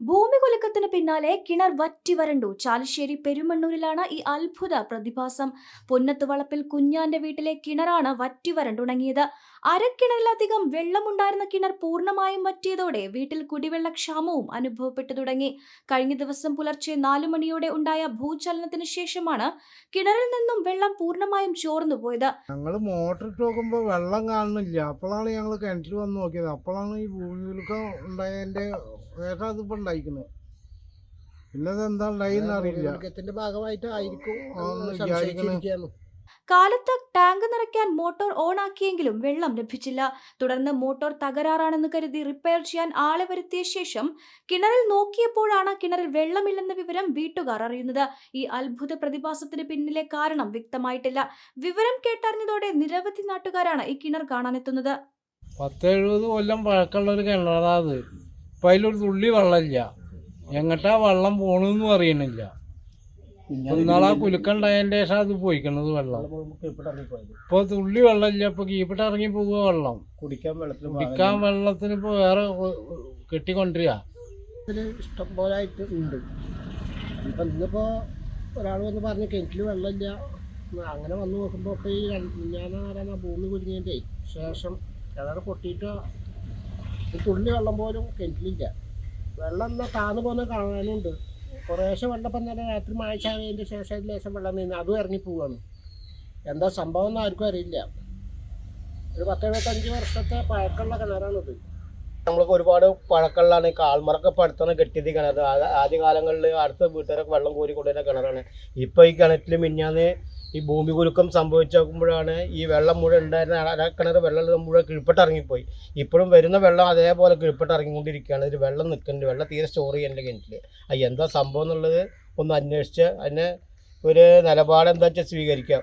ഭൂമി കുലുക്കത്തിന് പിന്നാലെ കിണർ വറ്റി വരണ്ടു. ചാലിശ്ശേരി പെരുമണ്ണൂരിലാണ് ഈ അത്ഭുത പ്രതിഭാസം. പൊന്നത്ത് വളപ്പിൽ കുഞ്ഞാന്റെ വീട്ടിലെ കിണറാണ് വറ്റി വരണ്ടുണങ്ങിയത് അരക്കിണറിലധികം വെള്ളമുണ്ടായിരുന്ന കിണർ പൂർണമായും വറ്റിയതോടെ വീട്ടിൽ കുടിവെള്ളക്ഷാമവും അനുഭവപ്പെട്ടു തുടങ്ങി. കഴിഞ്ഞ ദിവസം പുലർച്ചെ നാലു മണിയോടെ ഉണ്ടായ ഭൂചലനത്തിന് ശേഷമാണ് കിണറിൽ നിന്നും വെള്ളം പൂർണമായും ചോർന്നു പോയത്. ഞങ്ങൾ മോട്ടർ നോക്കുമ്പോൾ വെള്ളം കാണുന്നില്ല. അപ്പോഴാണ് ഞങ്ങൾ കിണറ്റിൽ വന്ന് നോക്കിയത്. അപ്പോഴാണ് ഈ ഭൂമി കുലുക്കം ഉണ്ടായതിന്റെ ഉണ്ടായിരിക്കുന്നത് പിന്നെ എന്താ ഉണ്ടായിന്ന് അറിയില്ല ഭാഗമായിട്ട് ആയിരിക്കും. കാലത്ത് ടാങ്ക് നിറയ്ക്കാൻ മോട്ടോർ ഓൺ ആക്കിയെങ്കിലും വെള്ളം ലഭിച്ചില്ല. തുടർന്ന് മോട്ടോർ തകരാറാണെന്ന് കരുതി റിപ്പയർ ചെയ്യാൻ ആളെ വരുത്തിയ ശേഷം കിണറിൽ നോക്കിയപ്പോഴാണ് കിണറിൽ വെള്ളമില്ലെന്ന വിവരം വീട്ടുകാർ അറിയുന്നത്. ഈ അത്ഭുത പ്രതിഭാസത്തിന് പിന്നിലെ കാരണം വ്യക്തമായിട്ടില്ല. വിവരം കേട്ടറിഞ്ഞതോടെ നിരവധി നാട്ടുകാരാണ് ഈ കിണർ കാണാനെത്തുന്നത്. പത്ത് എഴുപത് കൊല്ലം പഴക്കമുള്ള ഒരു കിണറാണ് അത് ഇപ്പം അതിലൊരു തുള്ളി വെള്ളമില്ല. എങ്ങട്ടാ വെള്ളം പോണെന്ന് അറിയണില്ല. ഇന്നാളാ കുലുക്കുണ്ടായതിന്റെ ശേഷം അത് പോയിക്കണത് വെള്ളം. ഇപ്പൊ. ഇപ്പോൾ തുള്ളി വെള്ളമില്ല ഇപ്പോൾ കീപ്പിട്ട് ഇറങ്ങി പോവുക വെള്ളം. കുടിക്കാൻ വെള്ളത്തിന് കുടിക്കാൻ വെള്ളത്തിന് ഇപ്പോൾ വേറെ കെട്ടിക്കൊണ്ടിരിക ഇതിൽ ഇഷ്ടം പോലെ ആയിട്ട് ഉണ്ട്. ഇപ്പം ഇന്നിപ്പോൾ ഒരാൾ വന്ന് പറഞ്ഞ് കിണറ്റിൽ വെള്ളമില്ല. അങ്ങനെ വന്ന് നോക്കുമ്പോൾ ഇപ്പോൾ ഈ ഞാൻ ഭൂമി കുരുങ്ങിയതിന്റെ ശേഷം കിണർ പൊട്ടിയിട്ട് തുള്ളി വെള്ളം പോലും കിണറ്റിലില്ല. വെള്ളം എന്നാൽ താന്നു പോകുന്ന കാണാനുണ്ട്. കുറേശ്ശെ വെള്ളം തന്നെ രാത്രി മഴ ചായതിന്റെ ശേഷം അതിൽ ലേശം വെള്ളം നിന്ന് അതും ഇറങ്ങി പോവാണ്. എന്താ സംഭവം എന്ന് ആർക്കും അറിയില്ല. ഒരു പത്തെഴുപത്തഞ്ച് വർഷത്തെ പഴക്കമുള്ള കിണറാണിത്. നമ്മൾക്ക് ഒരുപാട് പഴക്കമുള്ളതാണ് കാൽമറൊക്കെ ഇപ്പം അടുത്താണ് കെട്ടിയത് കിണർ ആദ്യ കാലങ്ങളിൽ അടുത്ത വീട്ടുകാരൊക്കെ വെള്ളം കോരി കൊണ്ടുവരുന്ന കിണറാണ്. ഇപ്പൊ ഈ കിണറ്റിൽ മിഞ്ഞാന്ന് ഈ ഭൂമി കുലുക്കം സംഭവിച്ചപ്പോഴാണ് ഈ വെള്ളം മുഴുവൻ ഉണ്ടായിരുന്ന കിണർ വെള്ളം മുഴുവൻ കിഴിപ്പെട്ട് ഇറങ്ങിപ്പോയി ഇപ്പോഴും വരുന്ന വെള്ളം അതേപോലെ കിഴിപ്പെട്ട് ഇറങ്ങിക്കൊണ്ടിരിക്കുകയാണ് ഇതിൽ വെള്ളം നിൽക്കുന്നുണ്ട് വെള്ളം തീരെ സ്റ്റോർ ചെയ്യേണ്ട കിണറ്റിൽ അത് എന്താ സംഭവം എന്നുള്ളത് ഒന്ന് അന്വേഷിച്ച് അതിനെ ഒരു നിലപാട് എന്താ വെച്ചാൽ സ്വീകരിക്കാം.